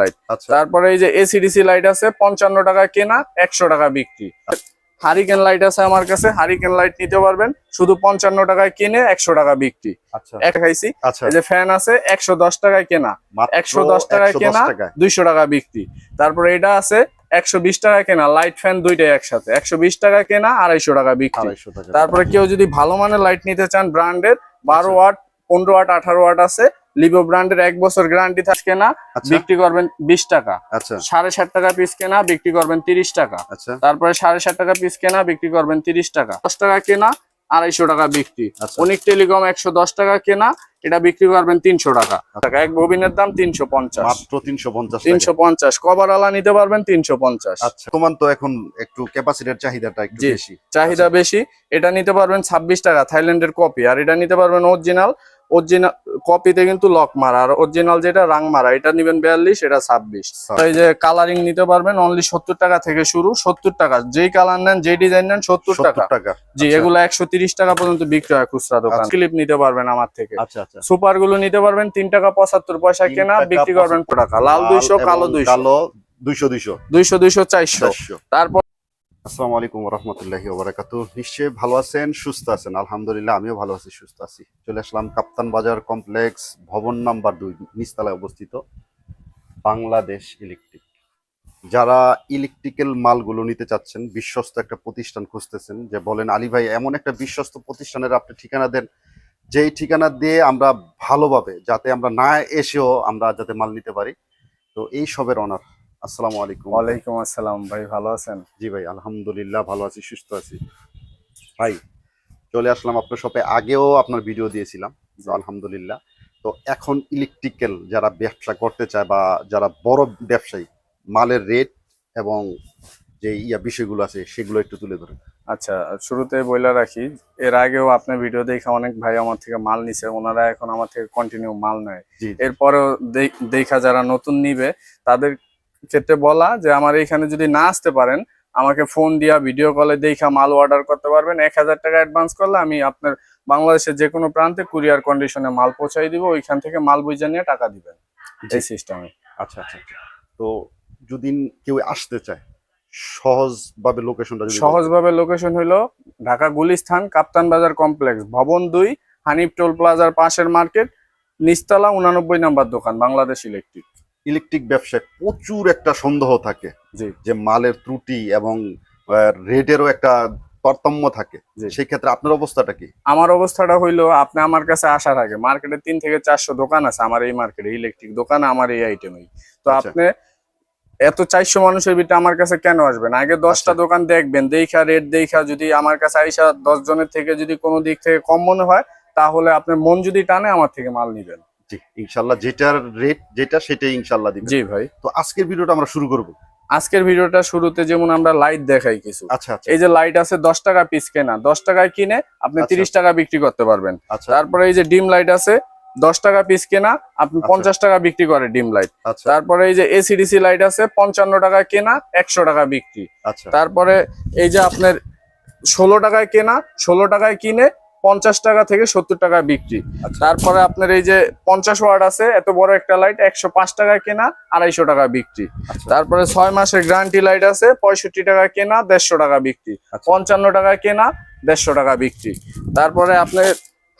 Light আচ্ছা। তারপরে এই যে এসিডিসি লাইট আছে পঞ্চান্ন টাকা কেনা একশো টাকা বিক্রি। হারিকেন লাইট আছে আমার কাছে হারিকেন লাইট নিতে পারবেন। শুধু পঞ্চান্ন টাকায় কিনে একশো টাকা বিক্রি। আচ্ছা। খাইছি। আচ্ছা। যে ফ্যান আছে একশো দশ টাকায় কেনা। মাত্র 110 টাকায় কেনা। দুইশো টাকা বিক্রি। তারপরে এটা আছে একশো বিশ টাকা কেনা। লাইট ফ্যান দুইটাই একসাথে। একশো বিশ টাকা কেনা আড়াইশো টাকা বিক্রি। তারপরে কেউ যদি ভালো মানের লাইট নিতে চান ব্র্যান্ডের বারো। ওয়াট পনেরো ওয়াট আঠারো ওয়াট আছে। লিভো ব্র্যান্ডের এক বছর গ্যারান্টি থাকে না আচ্ছা। বিক্রি করবেন বিশ টাকা। আচ্ছা। সাড়ে ষাট টাকা পিস কেনা বিক্রি করবেন তিরিশ টাকা। আচ্ছা। তারপরে সাড়ে ষাট টাকা পিস কেনা বিক্রি করবেন তিরিশ টাকা। দশ টাকা কেনা আড়াইশো টাকা বিক্রি। অনেক টেলিকম একশো দশ টাকা কেনা এটা বিক্রি করবেন তিনশো টাকা। এক ববিনের দাম তিনশো পঞ্চাশ। মাত্র তিনশো পঞ্চাশ তিনশো পঞ্চাশ। কভার আলা নিতে পারবেন তিনশো পঞ্চাশ। আচ্ছা। তোমার তো এখন একটু ক্যাপাসিটির চাহিদাটা একটু বেশি। চাহিদা বেশি। এটা নিতে পারবেন ছাব্বিশ টাকা থাইল্যান্ডের কপি। আর এটা নিতে পারবেন অরিজিনাল অরিজিনাল কপিতে কিন্তু লক মারা। আর অরিজিনাল যেটা রাং মারা এটা নিবেন বিয়াল্লিশ এটা ছাব্বিশ। আচ্ছা। এই যে কালারিং নিতে পারবেন অনলি সত্তর টাকা থেকে শুরু সত্তর টাকা। যেই কালার নেন যেই ডিজাইন নেন সত্তর টাকা। টাকা। জি আচ্ছা। এগুলো একশো তিরিশ টাকা পর্যন্ত বিক্রি হয় খুচরা দোকান। আচ্ছা। ক্লিপ নিতে পারবেন আমার থেকে। আচ্ছা আচ্ছা। সুপারগুলো নিতে পারবেন তিন টাকা পঁচাত্তর পয়সা কেনা বিক্রি করবেন টাকা। লাল দুইশো কালো দুইশো। কালো দুইশো দুইশো। দুইশো দুইশো চারশো। তারপর আসসালামু আলাইকুম রহমতুল্লাহি ওবরাকাতু। নিশ্চয়ই ভালো আছেন, সুস্থ আছেন? আলহামদুলিল্লাহ, আমিও ভালো আছি, সুস্থ আছি। চলে আসলাম কাপ্তান বাজার কমপ্লেক্স ভবন নাম্বার দুই, নিচতলায় অবস্থিত বাংলাদেশ ইলেকট্রিক। যারা ইলেকট্রিক্যাল মালগুলো নিতে চাচ্ছেন, বিশ্বস্ত একটা প্রতিষ্ঠান খুঁজতেছেন, যে বলেন, আলী ভাই, এমন একটা বিশ্বস্ত প্রতিষ্ঠানের আপনি ঠিকানা দেন, যেই ঠিকানা দিয়ে আমরা ভালোভাবে, যাতে আমরা না এসেও আমরা যাতে মাল নিতে পারি। তো এই সবের অনার। আসসালামু আলাইকুম ওয়ালাইকুম আসসালাম ভাই ভালো আছেন? জি ভাই আলহামদুলিল্লাহ ভালো আছি সুস্থ আছি। ভাই চলে আসলাম আপনার শপে আগেও আপনার ভিডিও দিয়েছিলাম আলহামদুলিল্লাহ। তো এখন ইলেকট্রিক্যাল যারা ব্যবসা করতে চায় বা যারা বড় ব্যবসায়ী মালের রেট এবং যে ইয়া বিষয়গুলো আছে সেগুলো একটু তুলে ধরেন। আচ্ছা শুরুতে বইলা রাখি এর আগেও আপনার ভিডিও দেখে অনেক ভাই আমার থেকে মাল নিছে ওনারা এখন আমার থেকে কন্টিনিউ মাল নেয়। জি এরপরেও দেখা যারা নতুন নিবে তাদের ক্ষেত্রে বলা যে আমার এখানে যদি না আসতে পারেন আমাকে ফোন দিয়া ভিডিও কলে দেখা মাল অর্ডার করতে পারবেন এক হাজার টাকা অ্যাডভান্স করলে আমি আপনার বাংলাদেশের যে কোনো প্রান্তে কুরিয়ার কন্ডিশনে মাল পৌঁছাই দিব ওইখান থেকে মাল বুঝে নিয়ে টাকা দিবেন। এই সিস্টেমে আচ্ছা আচ্ছা আচ্ছা। তো যদি কেউ আসতে চায় সহজভাবে লোকেশনটা সহজভাবে লোকেশন হলো ঢাকা গুলিস্থান কাপ্তান বাজার কমপ্লেক্স ভবন দুই হানিফ টোল প্লাজার পাশের মার্কেট নিচতলা উনানব্বই নাম্বার দোকান বাংলাদেশ ইলেকট্রিক ইলেকট্রিক ব্যবসায় প্রচুর একটা সন্দেহ থাকে যে মালের ত্রুটি এবং রেটেরও একটা তারতম্য থাকে। সেই ক্ষেত্রে আপনার অবস্থাটা কি আমার অবস্থাটা হইল আপনি আমার কাছে আসার আগে মার্কেটে তিন থেকে চারশো দোকান আছে আমার এই মার্কেটে ইলেকট্রিক দোকান আমার এই আইটেমই তো আচ্ছা। আপনি এত চারশো মানুষের ভিতরে আমার কাছে কেন আসবেন আগে দশটা আচ্ছা। দোকান দেখবেন দেখা রেট দেখা যদি আমার কাছে আইসা দশ জনের থেকে যদি কোনো দিক থেকে কম মনে হয় তাহলে আপনি মন যদি টানে আমার থেকে মাল নিবেন ইনশাল্লাহ যেটার রেট যেটা সেটাই ইনশাল্লাহ দিবেন। জি ভাই। তো আজকের ভিডিওটা আমরা শুরু করব। আজকের ভিডিওটা শুরুতে যেমন আমরা লাইট দেখাই কিছু। আচ্ছা আচ্ছা। এই যে লাইট আছে দশ টাকা পিস কেনা। দশ টাকায় কিনে আপনি আচ্ছা। তিরিশ টাকা বিক্রি করতে পারবেন। আচ্ছা। তারপরে এই যে ডিম লাইট আছে দশ টাকা পিস কেনা আপনি। পঞ্চাশ টাকা বিক্রি করে ডিম লাইট আচ্ছা। তারপরে এই যে এসিডিসি লাইট আছে পঞ্চান্ন টাকা কেনা একশো টাকা বিক্রি। আচ্ছা। তারপরে এই যে আপনার ষোলো টাকায় কেনা ষোলো টাকায় কিনে পঞ্চাশ টাকা থেকে সত্তর টাকা বিক্রি। আচ্ছা। তারপরে আপনার এই যে পঞ্চাশ ওয়ার্ড আছে এত বড় একটা লাইট একশো পাঁচ টাকা কেনা আড়াইশো টাকা বিক্রি। আচ্ছা। তারপরে ছয় মাসের গ্যারান্টি লাইট আছে পঁয়ষট্টি টাকা কেনা দেড়শো টাকা বিক্রি। আচ্ছা। পঞ্চান্ন টাকা কেনা দেড়শো টাকা বিক্রি। তারপরে আপনার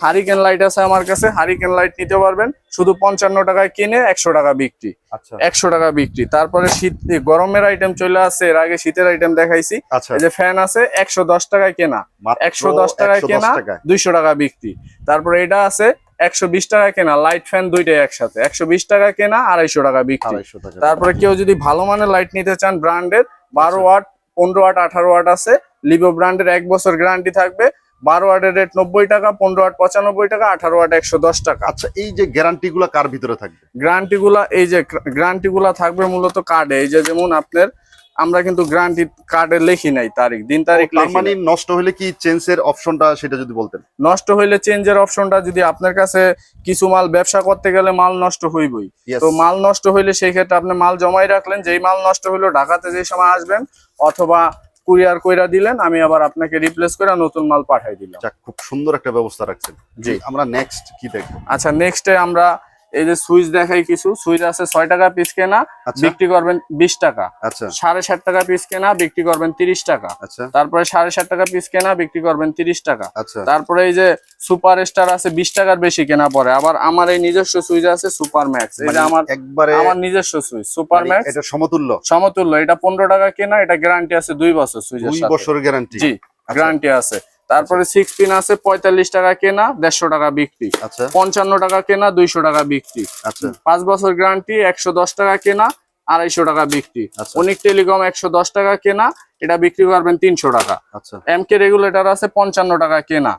হারিকেন লাইট আছে আমার কাছে। হারিকেন লাইট নিতে পারবেন। শুধু পঞ্চান্ন টাকায় কিনে একশো টাকা বিক্রি। আচ্ছা। একশো টাকা বিক্রি। তারপরে শীত গরমের আইটেম চলে আসছে। এর আগে শীতের আইটেম দেখাইছি। আচ্ছা। যে ফ্যান আছে একশো দশ টাকায় কেনা। একশো দশ টাকায় কেনা। দুইশো টাকা বিক্রি। তারপরে এটা আছে একশো বিশ টাকা কেনা। লাইট ফ্যান দুইটাই একসাথে। একশো বিশ টাকা কেনা আড়াইশো টাকা বিক্রি। তারপরে কেউ যদি ভালো মানের লাইট নিতে চান ব্র্যান্ডের বারো আচ্ছা। ওয়াট পনেরো ওয়াট আঠারো ওয়াট আছে। লিভো ব্র্যান্ডের এক বছর গ্যারান্টি থাকবে। বারো ওয়াটের রেট নব্বই টাকা পনেরো ওয়াট পঁচানব্বই টাকা আঠারো ওয়াট একশো দশ টাকা। আচ্ছা এই যে গ্যারান্টি গুলা কার ভিতরে থাকবে? গ্যারান্টি গুলা এই যে গ্যারান্টি গুলা থাকবে মূলত কার্ডে এই যে যেমন আপনার আমরা কিন্তু গ্যারান্টি কার্ডে লিখি নাই তারিখ দিন তারিখ মানে নষ্ট হলে কি চেঞ্জের অপশনটা সেটা যদি বলতেন? নষ্ট হইলে চেঞ্জের অপশনটা যদি আপনার কাছে কিছু মাল ব্যবসা করতে গেলে মাল নষ্ট হইবই. তো মাল নষ্ট হইলে সেই ক্ষেত্রে আপনি মাল জমাই রাখলেন যেই মাল নষ্ট হইল ঢাকাতে যে সময় আসবেন অথবা কুরিয়ার কইরা দিলেন আমি আবার আপনাকে রিপ্লেস করে নতুন মাল পাঠাই দিলাম। খুব সুন্দর একটা ব্যবস্থা রাখছেন। জি। আমরা নেক্সট কি দেখব? আচ্ছা নেক্সটে আমরা এই যে সুইচ দেখাই কিছু সুইচ আছে ছয় টাকা পিস কেনা আচ্ছা। বিক্রি করবেন বিশ টাকা। আচ্ছা। সাড়ে ষাট টাকা পিস কেনা বিক্রি করবেন তিরিশ টাকা। আচ্ছা। তারপরে সাড়ে ষাট টাকা পিস কেনা বিক্রি করবেন তিরিশ টাকা। আচ্ছা। তারপরে এই যে সুপার স্টার আছে বিশ টাকার বেশি কেনা পরে। আবার আমার এই নিজস্ব সুইচ আছে সুপার ম্যাক্স যে মানে আমার একবারে আমার নিজস্ব সুইচ সুপার মানে ম্যাক্স এটা সমতুল্য। সমতুল্য। এটা পনেরো টাকা কেনা এটা গ্যারান্টি আছে দুই বছর সুইচ দুই বছর গ্যারান্টি জি গ্যারান্টি আছে। তারপরে সিক্স পিন আছে পঁয়তাল্লিশ টাকা কেনা দেড়শো টাকা বিক্রি। আচ্ছা। পঞ্চান্ন টাকা কেনা দুইশো টাকা বিক্রি। আচ্ছা। পাঁচ বছর গ্যারান্টি একশো দশ টাকা কেনা আড়াইশো টাকা বিক্রি। অনেক টেলিকম একশো দশ টাকা কেনা এটা বিক্রি করবেন তিনশো টাকা। আচ্ছা। এম কে রেগুলেটর আছে পঞ্চান্ন টাকা কেনা।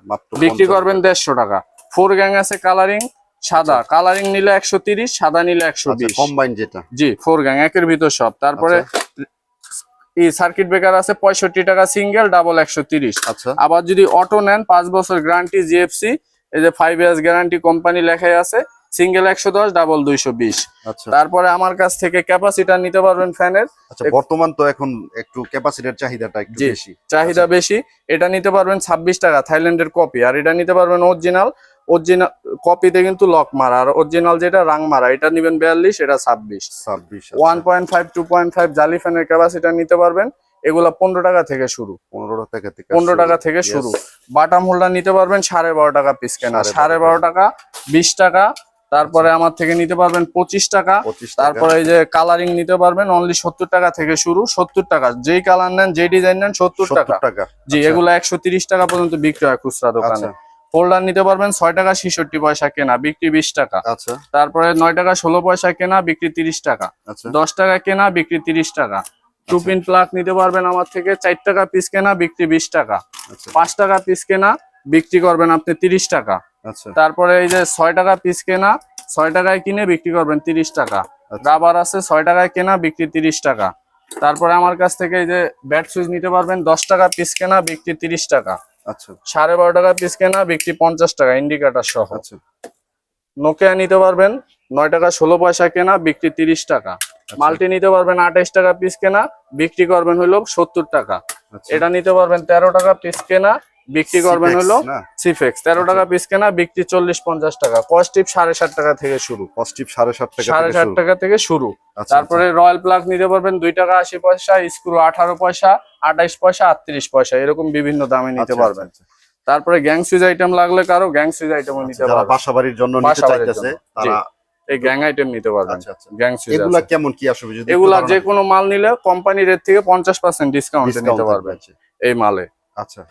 বিক্রি করবেন দেড়শো টাকা। ফোর গ্যাং আছে কালারিং সাদা। কালারিং নিলে একশো তিরিশ সাদা নিলে একশো আচ্ছা বিশ। কম্বাইন যেটা। জি ফোর গ্যাং একের ভিতর সব। তারপরে সার্কিট ব্রেকার আছে পঁয়ষট্টি টাকা সিঙ্গেল ডাবল একশো তিরিশ। আচ্ছা। আবার যদি অটো নেন পাঁচ বছর গ্যারান্টি জিএফসি এই যে ফাইভ ইয়ার্স গ্যারান্টি কোম্পানি লেখাই আছে সিঙ্গেল একশো দশ ডাবল দুইশো বিশ। আচ্ছা। তারপরে আমার কাছ থেকে ক্যাপাসিটার নিতে পারবেন ফ্যানের আচ্ছা বর্তমান তো এখন একটু ক্যাপাসিটির চাহিদাটা একটু বেশি। চাহিদা বেশি। এটা নিতে পারবেন ছাব্বিশ টাকা থাইল্যান্ডের কপি আর এটা নিতে পারবেন অরিজিনাল অরিজিনাল কপিতে কিন্তু লক মারা আর অরিজিনাল যেটা রাং মারা এটা নিবেন বিয়াল্লিশ এটা ছাব্বিশ। ছাব্বিশ one point five two point five জালি ফ্যানের ক্যাপাসিটার নিতে পারবেন এগুলা পনেরো টাকা থেকে শুরু। পনেরো টাকা থেকে পনেরো টাকা থেকে শুরু। বাটাম হোল্ডার নিতে পারবেন সাড়ে বারো টাকা পিস কেনা। সাড়ে বারো টাকা। বিশ টাকা তারপরে আমার থেকে নিতে পারবেন পঁচিশ টাকা। তারপরে এই যে কালারিং নিতে পারবেন অনলি সত্তর টাকা থেকে শুরু সত্তর টাকা। যেই কালার নেন যেই ডিজাইন নেন সত্তর টাকা। জি আচ্ছা। এগুলো একশো তিরিশ টাকা পর্যন্ত বিক্রি হয় খুচরা দোকানে। ফোল্ডার নিতে পারবেন ছয় টাকা ছেষট্টি পয়সা কেনা বিক্রি বিশ টাকা। আচ্ছা। তারপরে নয় টাকা ষোলো পয়সা কেনা বিক্রি তিরিশ টাকা। আচ্ছা। দশ টাকা কেনা বিক্রি তিরিশ টাকা। টু পিন প্লাগ নিতে পারবেন আমার থেকে চার টাকা পিস কেনা বিক্রি বিশ টাকা। আচ্ছা। পাঁচ টাকা পিস কেনা বিক্রি করবেন আপনি তিরিশ টাকা। আচ্ছা। তারপরে এই যে ছয় টাকা পিস কেনা ছয় টাকায় কিনে বিক্রি করবেন তিরিশ টাকা। রাবার আছে ছয় টাকায় কেনা বিক্রি তিরিশ টাকা। তারপরে আমার কাছ থেকে এই যে ব্যাট সুইচ নিতে পারবেন দশ টাকা পিস কেনা বিক্রি তিরিশ টাকা। আচ্ছা। সাড়ে বারো টাকা পিস কেনা বিক্রি পঞ্চাশ টাকা ইন্ডিকেটার সহ। আচ্ছা। নোকিয়া নিতে পারবেন নয় টাকা ষোলো পয়সা কেনা বিক্রি তিরিশ টাকা। আচ্ছা। মাল্টি নিতে পারবেন আঠাইশ টাকা পিস কেনা বিক্রি করবেন হইল সত্তর টাকা। আচ্ছা। এটা নিতে পারবেন তেরো টাকা পিস কেনা বিক্রি করবেন হলো সিফেক্স তেরো আচ্ছা। টাকা পিস কেনা বিক্রি চল্লিশ পঞ্চাশ টাকা। কস্টিপ সাড়ে ষাট টাকা থেকে শুরু। পজিটিভ সাড়ে সাত টাকা সাড়ে ষাট টাকা থেকে শুরু। আচ্ছা, তারপরে রয়্যাল প্লাগ নিতে পারবেন দুই টাকা আশি পয়সা স্ক্রু আঠারো পয়সা আঠাইশ পয়সা আটত্রিশ পয়সা এরকম বিভিন্ন দামে আচ্ছা, নিতে আচ্ছা, পারবেন। আচ্ছা। তারপরে গ্যাং সুইজ আইটেম লাগলে কারও গ্যাং সুইজ আইটেমও নিতে পারবেন। বাসা বাড়ির জন্য নিতে বাসাবাড়ির চাইতেছে তারা এই গ্যাং আইটেম নিতে পারবেন। আচ্ছা আচ্ছা। গ্যাং সুইচ এগুলা কেমন কি আসবে যদি এগুলা যে কোনো মাল নিলে কোম্পানি রেট থেকে পঞ্চাশ পার্সেন্ট ডিসকাউন্ট নিতে পারবেন আচ্ছা। এই মালে। আচ্ছা।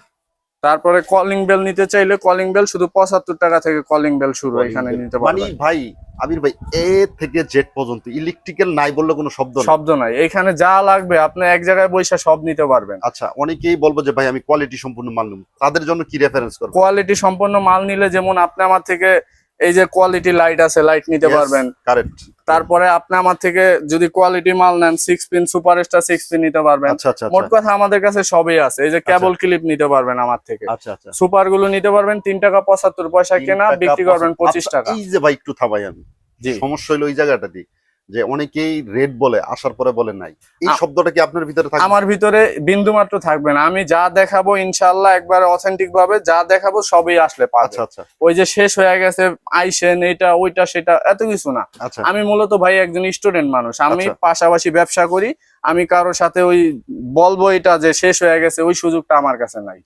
তারপরে কলিং বেল নিতে চাইলে কলিং বেল শুধু পঁচাত্তর টাকা থেকে কলিং বেল শুরু এখানে নিতে পারি ভাই আবির ভাই এ থেকে জেড পর্যন্ত ইলেকট্রিক্যাল নাই বললে কোনো শব্দ শব্দ নাই। এখানে যা লাগবে আপনি এক জায়গায় বৈশা সব নিতে পারবেন। আচ্ছা অনেকেই বলব যে ভাই আমি কোয়ালিটি সম্পূর্ণ মাল নেব। তাদের জন্য কি রেফারেন্স করব কোয়ালিটি সম্পূর্ণ মাল নিলে যেমন আপনি আমার থেকে এই যে কোয়ালিটি লাইট আছে লাইট নিতে পারবেন। কারেক্ট তারপরে আপনি আমার থেকে যদি কোয়ালিটি মাল নেন six pin super star six pin নিতে পারবেন। আচ্ছা আচ্ছা মোট আচ্ছা। কথা আমাদের কাছে সবই আছে। এই যে কেবল ক্লিপ নিতে পারবেন আমার থেকে। সুপারগুলো নিতে পারবেন তিন টাকা পঁচাত্তর পয়সা কেনা বিক্রি করবেন পঁচিশ টাকা। এই যে ভাই একটু থামাই আমি। সমস্যা হলো ওই জায়গাটা দিয়ে। যে অনেকেই রেড বলে আসার পরে বলে নাই। এই শব্দটা কি আপনার ভিতরে থাকে আমার ভিতরে বিন্দু মাত্র থাকবে না। আমি যা দেখাবো ইনশাল্লাহ একবার অথেন্টিক ভাবে যা দেখাবো সবই আসলে আচ্ছা আচ্ছা। ওই যে শেষ হয়ে গেছে আইসেন এটা ওইটা সেটা এত কিছু না। আচ্ছা। আমি মূলত ভাই একজন স্টুডেন্ট মানুষ। আমি আচ্ছা। পাশাপাশি ব্যবসা করি। আমি কারোর সাথে ওই বলব এটা যে শেষ হয়ে গেছে ওই সুযোগটা আমার কাছে নাই।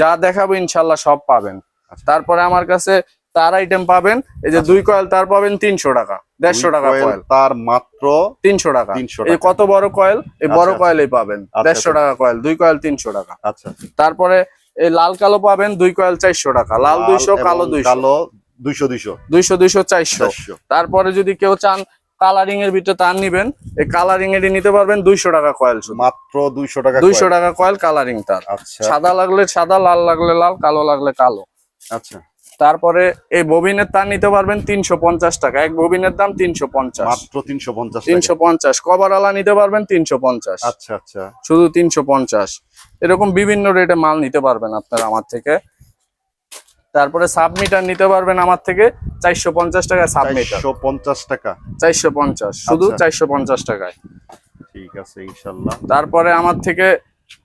যা দেখাবো ইনশাল্লাহ সব পাবেন। আচ্ছা। তারপরে আমার কাছে তার আইটেম পাবেন এই যে আচ্ছা। দুই কয়েল তার পাবেন তিনশো টাকা দেড়শো টাকা কয়েল তার মাত্র তিনশো টাকা। তিনশো এই কত বড় কয়েল এই বড় আচ্ছা, কয়েলই পাবেন আচ্ছা, দেড়শো আচ্ছা। টাকা কয়েল দুই কয়েল তিনশো টাকা। আচ্ছা তারপরে এই লাল কালো পাবেন দুই কয়েল চারশো টাকা লাল দুইশো কালো দুইশো। কালো দুইশো দুইশো। দুইশো দুইশো চারশো। তারপরে যদি কেউ চান কালারিং এর ভিতরে তার নিবেন এই কালারিং এর নিতে পারবেন দুইশো টাকা কয়েল মাত্র দুইশো টাকা দুইশো টাকা কয়েল কালারিং তার। সাদা লাগলে সাদা লাল লাগলে লাল কালো লাগলে কালো। আচ্ছা। তারপরে এই ববিনের তার নিতে পারবেন তিনশো পঞ্চাশ টাকা। এক ববিনের দাম তিনশো পঞ্চাশ। মাত্র তিনশো পঞ্চাশ তিনশো পঞ্চাশ। কভার আলা নিতে পারবেন তিনশো পঞ্চাশ। আচ্ছা আচ্ছা। শুধু তিনশো পঞ্চাশ। এরকম বিভিন্ন রেটে মাল নিতে পারবেন আপনারা আমার থেকে। তারপরে সাবমিটার নিতে পারবেন আমার থেকে চারশো পঞ্চাশ টাকা সাবমিটার। পঞ্চাশ টাকা। চারশো পঞ্চাশ। শুধু আচ্ছা। চারশো পঞ্চাশ টাকায়। ঠিক আছে ইনশাল্লাহ। তারপরে আমার থেকে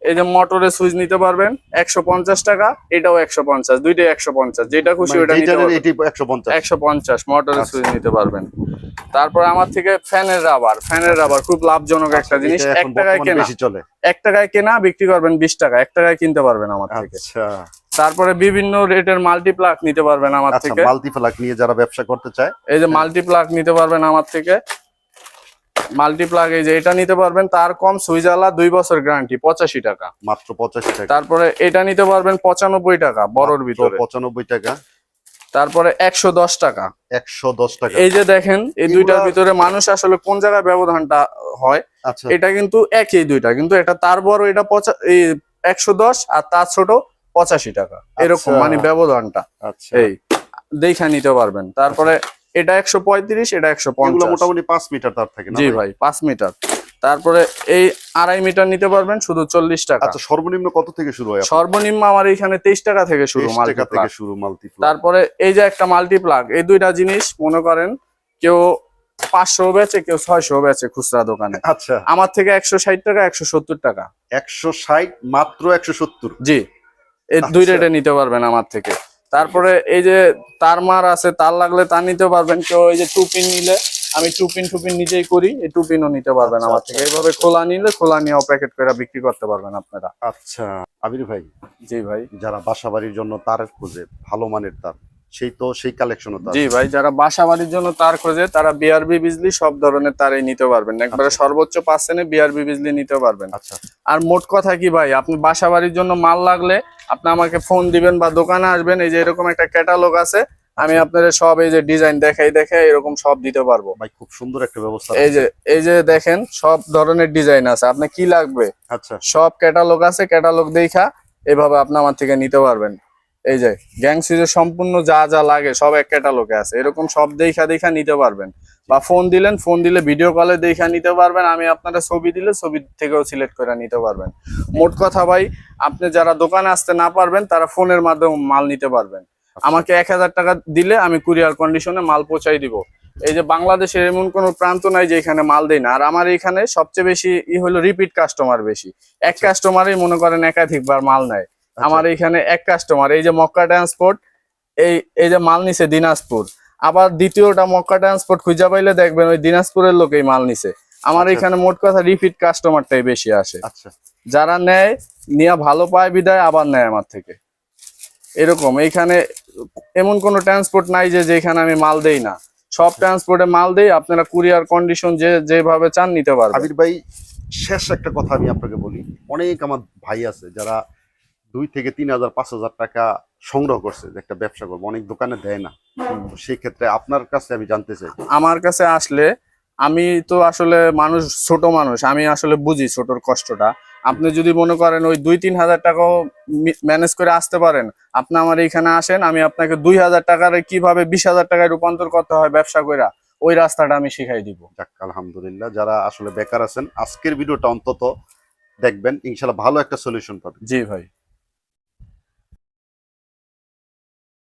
এই যে মোটরের সুইচ নিতে পারবেন একশো পঞ্চাশ টাকা এটাও একশো পঞ্চাশ দুইটাই একশো পঞ্চাশ যেটা খুশি ওটা পারবেন। এটি একশো পঞ্চাশ। মোটরের আচ্ছা। সুইচ নিতে পারবেন। তারপর আমার থেকে ফ্যানের রাবার ফ্যানের রাবার খুব লাভজনক একটা জিনিস এক টাকায় কেনা। বেশি চলে। এক টাকায় কেনা বিক্রি করবেন বিশ টাকা এক টাকায় কিনতে পারবেন আমার থেকে। আচ্ছা। তারপরে বিভিন্ন রেটের মাল্টিপ্লাক নিতে পারবেন আমার আচ্ছা থেকে। মাল্টিপ্লাক নিয়ে যারা ব্যবসা করতে চায়। এই যে মাল্টিপ্লাক নিতে পারবেন আমার থেকে। মাল্টিপ্লাক এই যে এটা নিতে পারবেন তার কম সুইচ আলা দুই বছর গ্যারান্টি পঁচাশি টাকা। মাত্র পঁচাশি টাকা। তারপরে এটা নিতে পারবেন পঁচানব্বই টাকা বড়র ভিতরে। পঁচানব্বই টাকা। তারপরে একশো দশ টাকা। একশো দশ টাকা। এই যে দেখেন এই দুইটার ভিতরে মানুষ আসলে কোন জায়গায় ব্যবধানটা হয় আচ্ছা। এটা কিন্তু একই দুইটা কিন্তু এটা তার বড় এটা পঁচা একশো দশ আর তার ছোট পঁচাশি টাকা। এরকম আচ্ছা। মানে ব্যবধানটা। আচ্ছা। এই দেখে নিতে পারবেন। তারপরে এটা একশো পঁয়ত্রিশ এটা একশো পঞ্চাশ। মোটামুটি পাঁচ মিটার তার থাকে জি ভাই? পাঁচ মিটার। তারপরে এই আড়াই মিটার নিতে পারবেন শুধু চল্লিশ টাকা। আচ্ছা সর্বনিম্ন কত থেকে শুরু হয়? সর্বনিম্ন আমার এখানে তেইশ টাকা থেকে শুরু 23 টাকা থেকে শুরু মাল্টিপ্লাক তারপরে এই যে একটা মাল্টিপ্লাগ এই দুইটা জিনিস মনে করেন কেউ পাঁচশো বেচে কেউ ছয়শো বেচে খুচরা দোকানে। আচ্ছা। আমার থেকে একশো ষাট টাকা একশো সত্তর টাকা। একশো ষাট মাত্র একশো সত্তর। জি এই দুই আচ্ছা। রেটে নিতে পারবেন আমার থেকে। তারপরে এই যে তার মার আছে তার লাগলে তার নিতে পারবেন। কেউ এই যে টুপিন নিলে আমি টুপিন টুপিন নিজেই করি এই টুপিনও নিতে পারবেন আচ্ছা, আমার আচ্ছা, থেকে। এইভাবে খোলা নিলে খোলা নিয়েও প্যাকেট করে বিক্রি করতে পারবেন আপনারা। আচ্ছা আবির ভাই। জি ভাই। যারা বাসা বাড়ির জন্য তার খুঁজে ভালো মানের তার। সেই তো সেই কালেকশন জি ভাই যারা বাসা বাড়ির জন্য তার খোঁজে তারা বিআরবি বিজলি সব ধরনের তারই নিতে পারবেন। একবারে আচ্ছা। সর্বোচ্চ পার্সেন্টে বিআরবি বিজলি নিতে পারবেন। আচ্ছা। আর মোট কথা কি ভাই আপনি বাসা বাড়ির জন্য মাল লাগলে আপনি আমাকে ফোন দিবেন বা দোকানে আসবেন এই যে এরকম একটা ক্যাটালগ আছে আমি আপনাদের সব এই যে ডিজাইন দেখাই দেখে এরকম সব দিতে পারব। ভাই খুব সুন্দর একটা ব্যবস্থা এই যে এই যে দেখেন সব ধরনের ডিজাইন আছে। আপনি কি লাগবে? আচ্ছা। সব ক্যাটালগ আছে ক্যাটালগ দেখা এভাবে আপনি আমার থেকে নিতে পারবেন। এই যে গ্যাং সুইচের সম্পূর্ণ যা যা লাগে সব এক ক্যাটালগে আছে। এরকম সব দেখা দেখা নিতে পারবেন। বা ফোন দিলেন ফোন দিলে ভিডিও কলে দেখা নিতে পারবেন। আমি আপনারা ছবি দিলে ছবি থেকেও সিলেক্ট করে নিতে পারবেন। মোট কথা ভাই, আপনি যারা দোকানে আসতে না পারবেন, তারা ফোনের মাধ্যমে মাল নিতে পারবেন। আমাকে এক হাজার টাকা দিলে আমি কুরিয়ার কন্ডিশনে মাল পৌঁছাই দিব। এই যে, বাংলাদেশের এমন কোনো প্রান্ত নাই যে এখানে মাল দেয় না। আর আমার এখানে সবচেয়ে বেশি ই হলো রিপিট কাস্টমার বেশি। এক কাস্টমারই মনে করেন একাধিকবার মাল নেয়। আমার এখানে এক কাস্টমার এই যে মক্কা ট্রান্সপোর্ট এই এই যে মাল নিছে দিনাজপুর। আবার দ্বিতীয়টা মক্কা ট্রান্সপোর্ট খুঁজা পাইলে দেখবেন ওই দিনাজপুরের লোকেই মাল নিছে। আমার আচ্ছা। এখানে মোট কথা রিপিট কাস্টমারটাই বেশি আসে। আচ্ছা। যারা নেয় নিয়ে ভালো পায় বিদায় আবার নেয় আমার থেকে। এরকম এইখানে এমন কোনো ট্রান্সপোর্ট নাই যে যেখানে আমি মাল দেই না। সব ট্রান্সপোর্টে মাল দেই আপনারা কুরিয়ার কন্ডিশন যে যেভাবে চান নিতে পারবেন। আবির ভাই শেষ একটা কথা আমি আপনাকে বলি। অনেক আমার ভাই আছে যারা দুই থেকে তিন হাজার পাঁচ হাজার টাকা সংগ্রহ করছে যে একটা ব্যবসা করব। অনেক দোকানে দেয় না। তো সেই ক্ষেত্রে আপনার কাছে আমি জানতে চাই। আমার কাছে আসলে আমি তো আসলে মানুষ ছোট মানুষ আমি আসলে বুঝি ছোটর কষ্টটা। আপনি যদি মনে করেন ওই দুই তিন হাজার টাকাও ম্যানেজ করে আসতে পারেন আপনি আমার এইখানে আসেন আমি আপনাকে দুই হাজার টাকার কীভাবে বিশ হাজার টাকায় রূপান্তর করতে হয় ব্যবসা কইরা ওই রাস্তাটা আমি শিখাই দিব। যাক আলহামদুলিল্লাহ যারা আসলে বেকার আছেন আজকের ভিডিওটা অন্তত দেখবেন ইনশাল্লাহ ভালো একটা সলিউশন পাবেন। জি ভাই।